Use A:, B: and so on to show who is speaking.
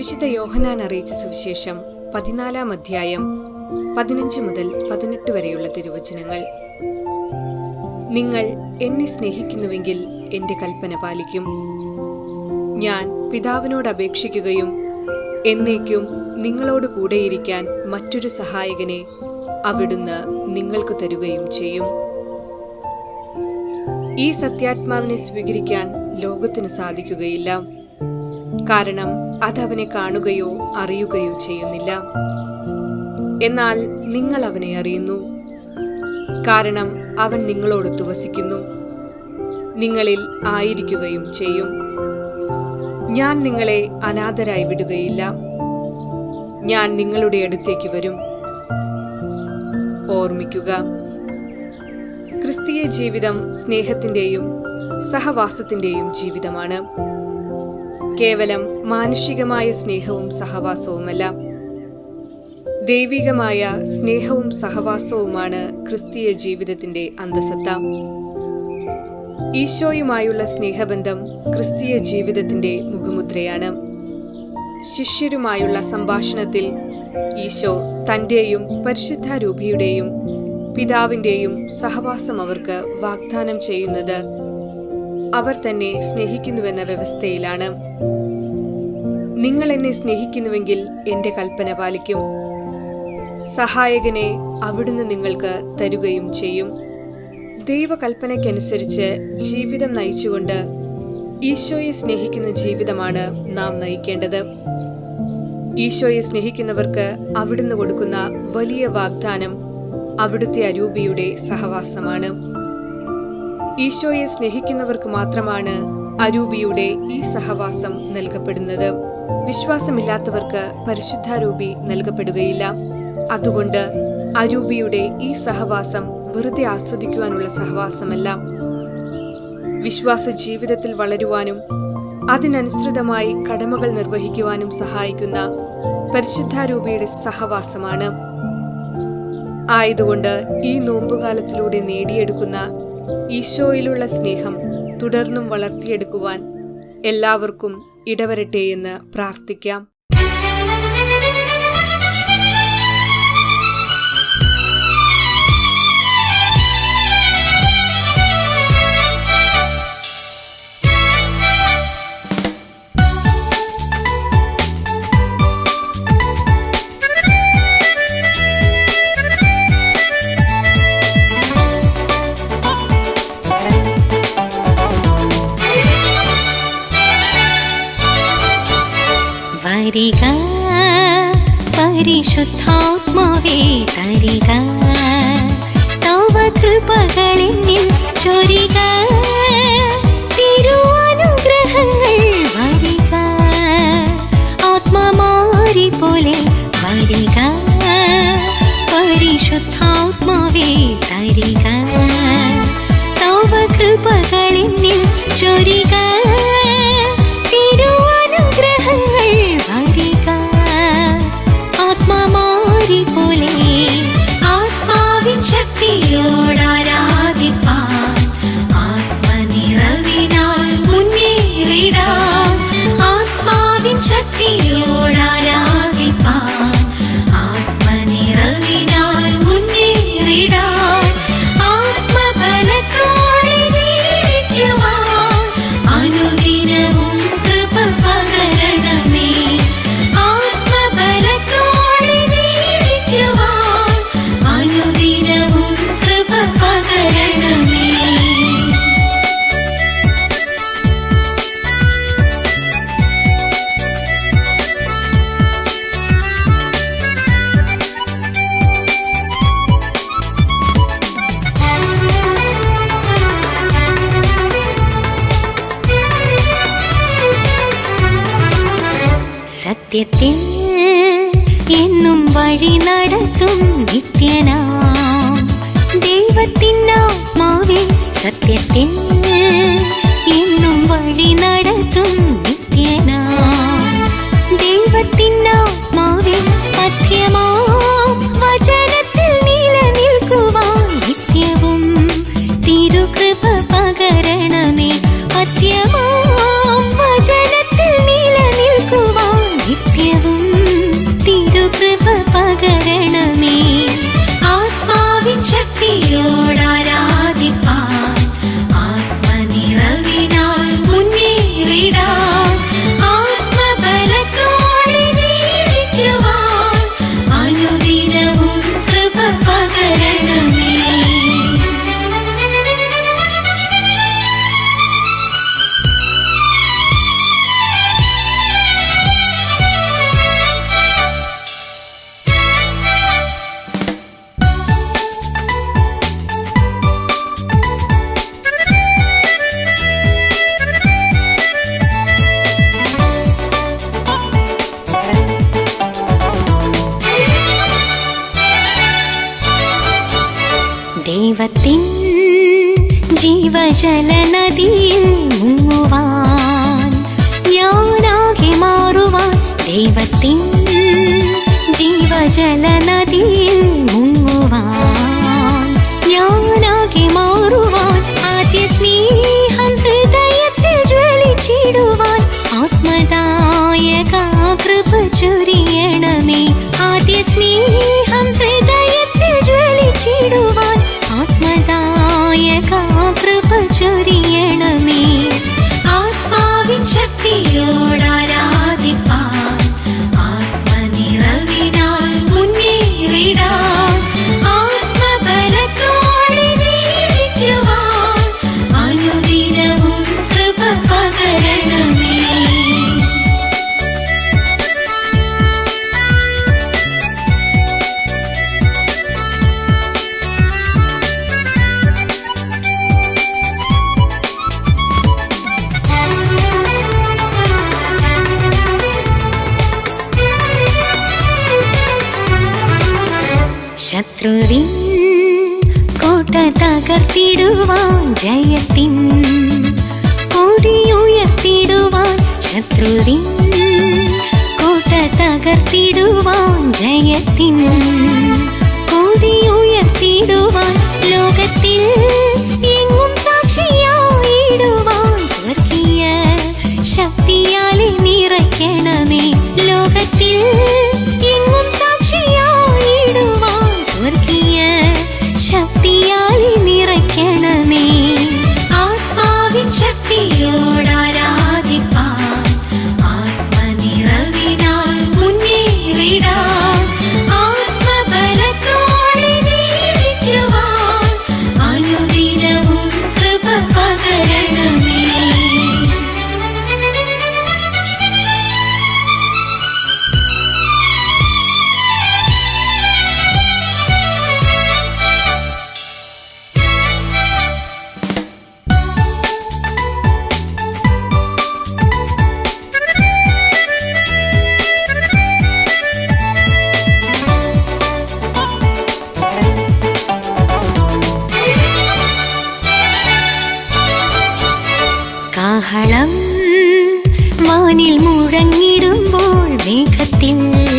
A: വിശുദ്ധ യോഹനാൻ അറിയിച്ച സുവിശേഷം പതിനാലാം അധ്യായം പതിനഞ്ച് മുതൽ പതിനെട്ട് വരെയുള്ള തിരുവചനങ്ങൾ. നിങ്ങൾ എന്നെ സ്നേഹിക്കുന്നുവെങ്കിൽ എന്റെ കൽപ്പന പാലിക്കും. ഞാൻ പിതാവിനോട് അപേക്ഷിക്കുകയും എന്നേക്കും നിങ്ങളോട് കൂടെയിരിക്കാൻ മറ്റൊരു സഹായകനെ അവിടുന്ന് നിങ്ങൾക്ക് തരുകയും ചെയ്യും. ഈ സത്യാത്മാവിനെ സ്വീകരിക്കാൻ ലോകത്തിന് സാധിക്കുകയില്ല. കാരണം അതവനെ കാണുകയോ അറിയുകയോ ചെയ്യുന്നില്ല. എന്നാൽ നിങ്ങൾ അവനെ അറിയുന്നു. കാരണം അവൻ നിങ്ങളോടൊത്തു വസിക്കുന്നു നിങ്ങളിൽ ആയിരിക്കുകയും ചെയ്യും. ഞാൻ നിങ്ങളെ അനാഥരായി വിടുകയില്ല. ഞാൻ നിങ്ങളുടെ അടുത്തേക്ക് വരും. ഓർമ്മിക്കുക. ക്രിസ്തീയ ജീവിതം സ്നേഹത്തിന്റെയും സഹവാസത്തിന്റെയും ജീവിതമാണ്. കേവലം മാനുഷികമായ സ്നേഹവും സഹവാസവുമല്ല. ദൈവികമായ സ്നേഹവും സഹവാസവുമാണ് ക്രിസ്തീയ ജീവിതത്തിന്റെ അന്തസത്ത. ഈശോയുമായുള്ള സ്നേഹബന്ധം ക്രിസ്തീയ ജീവിതത്തിന്റെ മുഖമുദ്രയാണ്. ശിഷ്യരുമായുള്ള സംഭാഷണത്തിൽ ഈശോ തന്റെയും പരിശുദ്ധ രൂപിയുടെയും പിതാവിന്റെയും സഹവാസം അവർക്ക് വാഗ്ദാനം ചെയ്യുന്നത് അവർ തന്നെ സ്നേഹിക്കുന്നുവെന്ന വ്യവസ്ഥയിലാണ്. നിങ്ങൾ എന്നെ സ്നേഹിക്കുന്നുവെങ്കിൽ എന്റെ കൽപ്പന പാലിക്കും. സഹായകനെ അവിടുന്ന് നിങ്ങൾക്ക് തരുകയും ചെയ്യും. ദൈവകൽപ്പനയ്ക്കനുസരിച്ച് ജീവിതം നയിച്ചുകൊണ്ട് ഈശോയെ സ്നേഹിക്കുന്ന ജീവിതമാണ് നാം നയിക്കേണ്ടത്. ഈശോയെ സ്നേഹിക്കുന്നവർക്ക് അവിടുന്ന് കൊടുക്കുന്ന വലിയ വാഗ്ദാനം അവിടുത്തെ അരൂപിയുടെ സഹവാസമാണ്. ഈശോയെ സ്നേഹിക്കുന്നവർക്ക് മാത്രമാണ് അരൂപിയുടെ ഈ സഹവാസം നൽകപ്പെടുന്നത്. വിശ്വാസമില്ലാത്തവർക്ക് പരിശുദ്ധാരൂപി നൽകപ്പെടുകയില്ല. അതുകൊണ്ട് അരൂപിയുടെ ഈ സഹവാസം വെറുതെ ആസ്വദിക്കുവാനുള്ള സഹവാസമല്ല. വിശ്വാസ ജീവിതത്തിൽ വളരുവാനും അതിനനുസൃതമായി കടമകൾ നിർവഹിക്കുവാനും സഹായിക്കുന്ന പരിശുദ്ധാരൂപിയുടെ സഹവാസമാണ്. ആയതുകൊണ്ട് ഈ നോമ്പുകാലത്തിലൂടെ നേടിയെടുക്കുന്ന ഈശോയിലുള്ള സ്നേഹം തുടർന്നും വളർത്തിയെടുക്കുവാൻ എല്ലാവർക്കും ഇടവരട്ടെ എന്ന് പ്രാർത്ഥിക്കാം.
B: പരിശുദ്ധാത്മാവേ തരിക. തവ കൃപകളിൽ ചൊരിക. തിരുവനുഗ്രഹങ്ങൾ വരിക. ആത്മമാരി പോലെ വരിക. പരിശുദ്ധാത്മാവേ തരിക. തവ കൃപകളിൽ ചൊരിക. സത്യത്തിൽ എന്നും വഴി നടത്തും നിത്യനാം. ദൈവത്തിനാത്മാവിൽ സത്യത്തിൽ എന്നും വഴി നടത്തും ദൈവത്തിൻ ജീവജല നദിയിൽ മുങ്ങുവാൻ ഞാനാകെ മാറുവാൻ ദൈവത്തിൻ ജീവജല നദിയിൽ മുങ്ങുവാൻ. ശത്രുവിൻ കോട്ട തകർത്തിടുവാൻ ജയത്തിൻ കൊടിയുയർത്തിടുവാൻ ശത്രുവിൻ കോട്ട തകർത്തിടുവാൻ ജയത്തിൻ കൊടിയുയർത്തിടുവാൻ ലോകത്തിൽ എങ്ങും സാക്ഷിയായിടുവാൻ സ്വർഗീയ ശക്തിയാലെ നിറയ്ക്കണമേ ലോകത്തിൽ മാനിൽ മുഴങ്ങിടുമ്പോൾ മേഘത്തിന്റെ